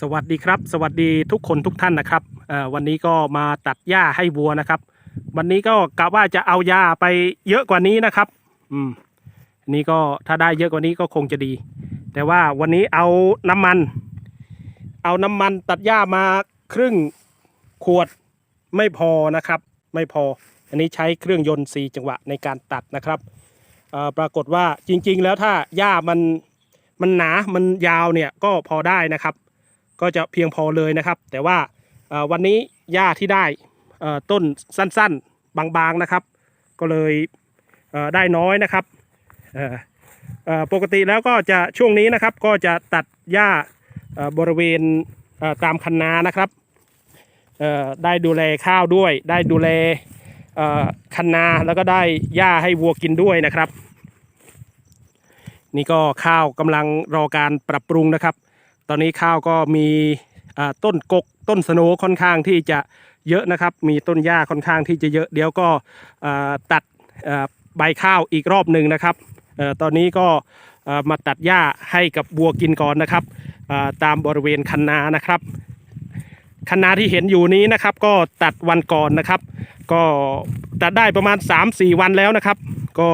สวัสดีครับ สวัสดีทุกคนทุกท่านนะครับวันนี้ก็มาตัดหญ้าให้วัวนะครับ วันนี้ก็กะว่าจะเอาหญ้าไปเยอะกว่านี้นะครับ อืมนนี้ก็ถ้าได้เยอะกว่านี้ก็คงจะดี แต่ว่าวันนี้เอาน้ำมัน เอาน้ำมันตัดหญ้ามาครึ่งขวดไม่พอนะครับ ไม่พอ อันนี้ใช้เครื่องยนต์4จังหวะในการตัดนะครับปรากฏว่าจริง ๆ แล้วถ้าหญ้ามันมันหนา มันยาวเนี่ยก็พอได้นะครับ ก็จะเพียงพอเลยนะครับ แต่ว่าวันนี้หญ้าที่ได้ต้นสั้นๆ บางๆนะครับ ก็เลยเได้น้อยนะครับปกติแล้วก็จะช่วงนี้นะครับก็จะตัดหญ้าบริเวณตามคันนานะครับได้ดูแลข้าวด้วย ได้ดูแลคันนาแล้วก็ได้หญ้าให้วัวกินด้วยนะครับ นี่ก็ข้าวกำลังรอการปรับปรุงนะครับ ตอนนี้ข้าวก็มีต้นกกต้นสโนค่อนข้างที่จะเยอะนะครับ มีต้นหญ้าค่อนข้างที่จะเยอะ เดี๋ยวก็ตัดใบข้าวอีกรอบหนึ่งนะครับอตอนนี้ก็มาตัดหญ้าให้กับวัวกินก่อนนะครับ ตามบริเวณคันนานะครับคันนาที่เห็นอยู่นี้นะครับ ก็ตัดวันก่อนนะครับ ก็ตัดได้ประมาณ 3-4 วันแล้วนะครับ ก็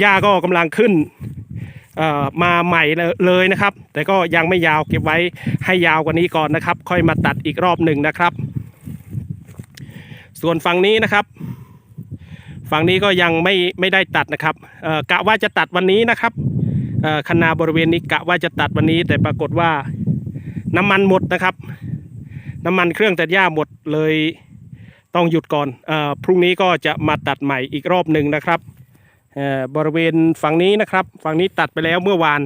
หญ้าก็กำลังขึ้น มาใหม่เลยนะครับ แต่ก็ยังไม่ยาวเก็บไว้ให้ยาวกว่านี้ก่อนนะครับ ค่อยมาตัดอีกรอบหนึ่งนะครับ ส่วนฝั่งนี้นะครับ ฝั่งนี้ก็ยังไม่ไม่ได้ตัดนะครับกะว่าจะตัดวันนี้นะครับคันนาบริเวณนี้กะว่าจะตัดวันนี้ แต่ปรากฏว่าน้ำมันหมดนะครับ น้ำมันเครื่องตัดหญ้าหมดเลยต้องหยุดก่อนอพรุ่งนี้ก็จะมาตัดใหม่อีกรอบหนึ่งนะครับ บริเวณฝั่งนี้นะครับ ฝั่งนี้ตัดไปแล้วเมื่อวาน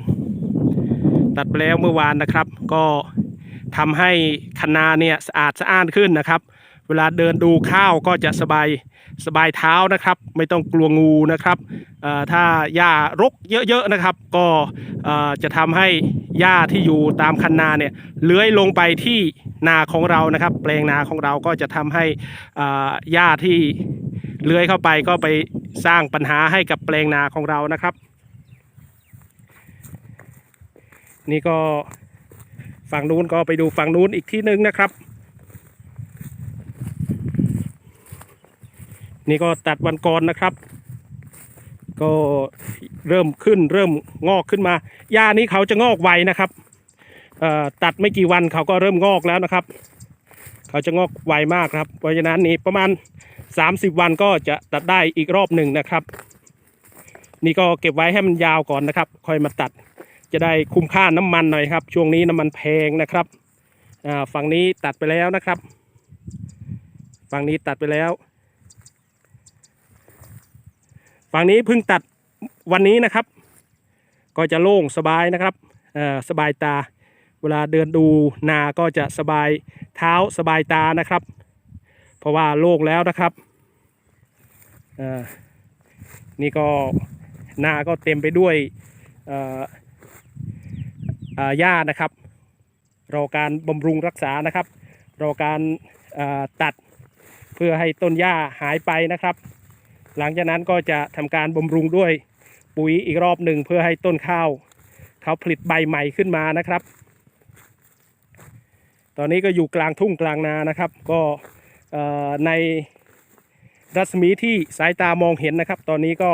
ตัดไปแล้วเมื่อวานนะครับ ก็ทำให้คณะเนี่ยสะอาดสะอ้านขึ้นนะครับ เวลาเดินดูข้าวก็จะสบายสบายเท้านะครับ ไม่ต้องกลัวงูนะครับถ้าหญ้ารกเยอะๆนะครับ ก็จะทำให้หญ้าที่อยู่ตามคันนาเนี่ยเลื้อยลงไปที่นาของเรานะครับ แปลงนาของเราก็จะทำให้หญ้าที่เลื้อยเข้าไปก็ไป สร้างปัญหาให้กับแปลงนาของเรานะครับ นี่ก็ฝั่งนู้นก็ไปดูฝั่งนู้นอีกที่หนึ่งนะครับ นี่ก็ตัดวันก่อนนะครับ ก็เริ่มขึ้นเริ่มงอกขึ้นมาหญ้านี้เขาจะงอกไวนะครับตัดไม่กี่วันเขาก็เริ่มงอกแล้วนะครับ เขาจะงอกไวมากครับ เพราะฉะนั้นนี่ประมาณ 30 วันก็จะตัดได้อีกรอบหนึ่งนะครับ นี่ก็เก็บไว้ให้มันยาวก่อนนะครับ ค่อยมาตัดจะได้คุ้มค่าน้ำมันหน่อยครับ ช่วงนี้น้ำมันแพงนะครับอ่าฝั่งนี้ตัดไปแล้วนะครับ ฝั่งนี้ตัดไปแล้ว ฝั่งนี้เพิ่งตัดวันนี้นะครับ ก็จะโล่งสบายนะครับอ่อสบายตา เวลาเดินดูนาก็จะสบายเท้าสบายตานะครับ ราะว่าโล่งแล้วนะครับอ่อนี่ก็นาก็เต็มไปด้วยอ่อเอ่อหญ้านะครับ รอการบำรุงรักษานะครับ รอการอ่อตัดเพื่อให้ต้นหญ้าหายไปนะครับ หลังจากนั้นก็จะทำการบำรุงด้วยปุ๋ยอีกรอบหนึ่งเพื่อให้ต้นข้าวเขาผลิตใบใหม่ขึ้นมานะครับ ตอนนี้ก็อยู่กลางทุ่งกลางนานะครับ ก็ ในรัศมีที่สายตามองเห็นนะครับ ตอนนี้ก็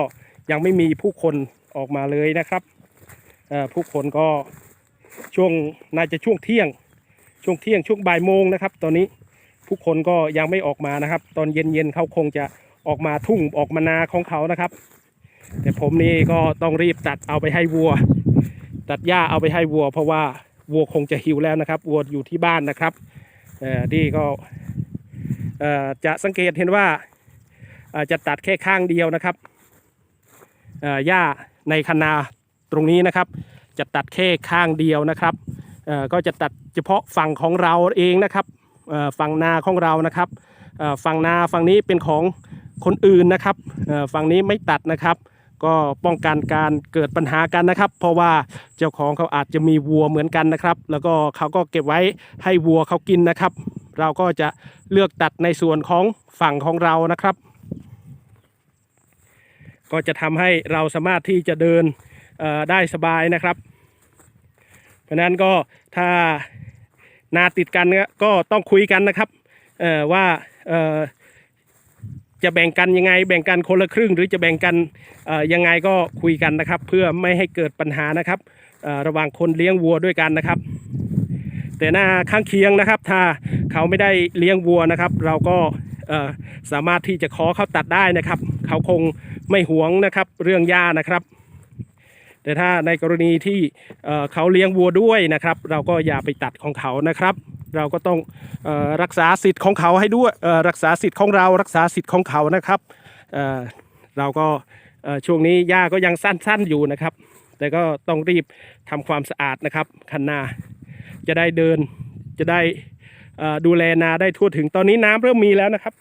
ยังไม่มีผู้คนออกมาเลยนะครับผู้คนก็ช่วงน่าจะช่วงเที่ยง ช่วงเที่ยงช่วงบ่ายโมงนะครับ ตอนนี้ผู้คนก็ยังไม่ออกมานะครับ ตอนเย็นๆเขาคงจะออกมาทุ่งออกมานาของเขานะครับ แต่ผมนี่ก็ต้องรีบตัดเอาไปให้วัว ตัดหญ้าเอาไปให้วัว เพราะว่าวัวคงจะหิวแล้วนะครับวัวอยู่ที่บ้านนะครับเออดีก็ จะสังเกตเห็นว่าจะตัดแค่ข้างเดียวนะครับหญ้าในคนาตรงนี้นะครับ จะตัดแค่ข้างเดียวนะครับก็จะตัดเฉพาะฝั่งของเราเองนะครับฝั่งนาของเรานะครับฝั่งนาฝั่งนี้เป็นของคนอื่นนะครับฝั่งนี้ไม่ตัดนะครับก็ป้องกันการเกิดปัญหากันนะครับ เพราะว่าเจ้าของเขาอาจจะมีวัวเหมือนกันนะครับ แล้วก็เขาก็เก็บไว้ให้วัวเขากินนะครับ เราก็จะเลือกตัดในส่วนของฝั่งของเรานะครับ ก็จะทำให้เราสามารถที่จะเดินได้สบายนะครับ เพราะนั้นก็ถ้านาติดกันก็ต้องคุยกันนะครับว่าจะแบ่งกันยังไง แบ่งกันคนละครึ่ง หรือจะแบ่งกันยังไงก็คุยกันนะครับ เพื่อไม่ให้เกิดปัญหานะครับระหว่างคนเลี้ยงวัวด้วยกันนะครับ แต่หน้าข้างเคียงนะครับ ถ้าเขาไม่ได้เลี้ยงวัวนะครับ เราก็สามารถที่จะขอเขาตัดได้นะครับ เขาคงไม่หวงนะครับเรื่องหญ้านะครับ แต่ถ้าในกรณีที่เเขาเลี้ยงวัวด้วยนะครับ เราก็อย่าไปตัดของเขานะครับ เราก็ต้องอรักษาสิทธิ์ของเขาให้ด้วยรักษาสิทธิ์ของเรารักษาสิทธิ์ของเขานะครับเเราก็ช่วงนี้หญ้าก็ยังสั้นๆอยู่นะครับ แต่ก็ต้องรีบทำความสะอาดนะครับคันนา จะได้เดิน จะได้ดูแลนาได้ทั่วถึงตอนนี้น้ำเริ่มมีแล้วนะครับ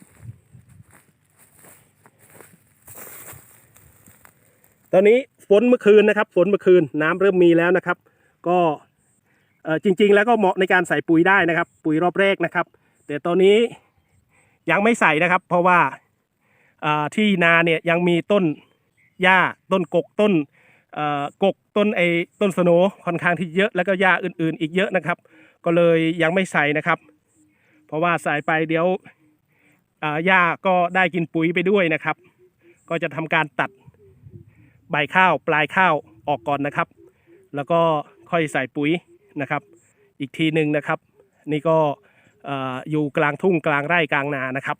ตอนนี้ฝนเมื่อคืนนะครับ ฝนเมื่อคืนน้ำเริ่มมีแล้วนะครับ ก็จริง ๆ แล้วก็เหมาะในการใส่ปุ๋ยได้นะครับ ปุ๋ยรอบแรกนะครับ แต่ตอนนี้ยังไม่ใส่นะครับ เพราะว่าที่นาเนี่ยยังมีต้นหญ้าต้นกกต้น กกต้นไอ้ต้นสโนค่อนข้างที่เยอะแล้วก็หญ้าอื่นๆ อีกเยอะนะครับ ก็เลยยังไม่ใส่นะครับ เพราะว่าใส่ไปเดี๋ยวหญ้าก็ได้กินปุ๋ยไปด้วยนะครับ ก็จะทำการตัดใบข้าวปลายข้าวออกก่อนนะครับ แล้วก็ค่อยใส่ปุ๋ยนะครับ อีกทีหนึ่งนะครับ นี่ก็เอ่ออยู่กลางทุ่งกลางไร่กลางนานะครับ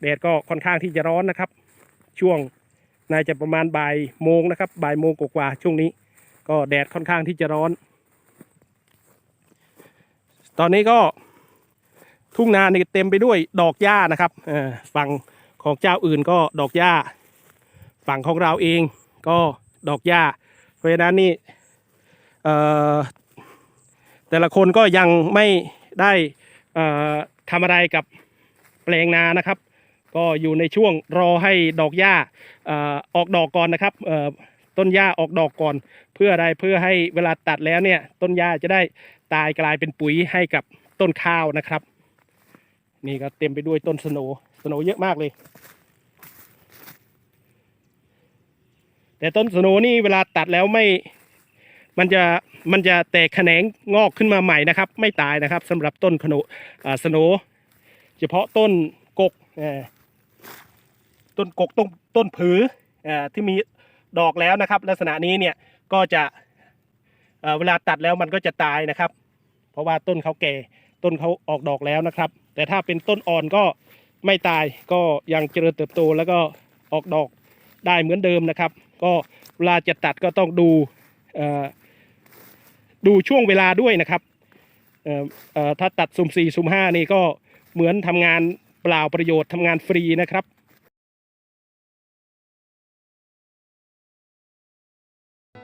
แดดก็ค่อนข้างที่จะร้อนนะครับ ช่วง น่าจะประมาณบ่ายโมงนะครับบ่ายโมงกว่าช่วงนี้ ก็แดดค่อนข้างที่จะร้อน ตอนนี้ก็ทุ่งนานี่เต็มไปด้วยดอกหญ้านะครับฝั่งของเจ้าอื่นก็ดอกหญ้า ฝั่งของเราเองก็ดอกหญ้า เพราะฉะนั้นนี่แต่ละคนก็ยังไม่ได้ทำอะไรกับแปลงนานะครับ ก็อยู่ในช่วงรอให้ดอกหญ้าออกดอกก่อนนะครับต้นหญ้าออกดอกก่อน เพื่ออะไรเพื่อให้เวลาตัดแล้วเนี่ยต้นหญ้าจะได้ตายกลายเป็นปุ๋ยให้กับต้นข้าวนะครับ นี่ก็เต็มไปด้วยต้นสโนสโนเยอะมากเลย แต่ต้นสโนนี่เวลาตัดแล้วไม่มันจะมันจะแตกแขนงงอกขึ้นมาใหม่นะครับ ไม่ตายนะครับสำหรับต้นขนุสโน เฉพาะต้นกกเอ่อ ต้นกกต้นต้นผืออ่อที่มีดอกแล้วนะครับ ลักษณะนี้เนี่ยก็จะเเวลาตัดแล้วมันก็จะตายนะครับ เพราะว่าต้นเขาแก่ต้นเขาออกดอกแล้วนะครับ แต่ถ้าเป็นต้นอ่อนก็ไม่ตายก็ยังเจริญเติบโตแล้วก็ออกดอกได้เหมือนเดิมนะครับ ก็เวลาจะตัดก็ต้องดูดูช่วงเวลาด้วยนะครับถ้าตัดสุ่มสี่สุ่มห้านี่ก็เหมือนทำงานเปล่าประโยชน์ทำงานฟรีนะครับ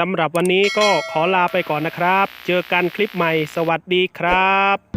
สำหรับวันนี้ก็ขอลาไปก่อนนะครับ เจอกันคลิปใหม่ สวัสดีครับ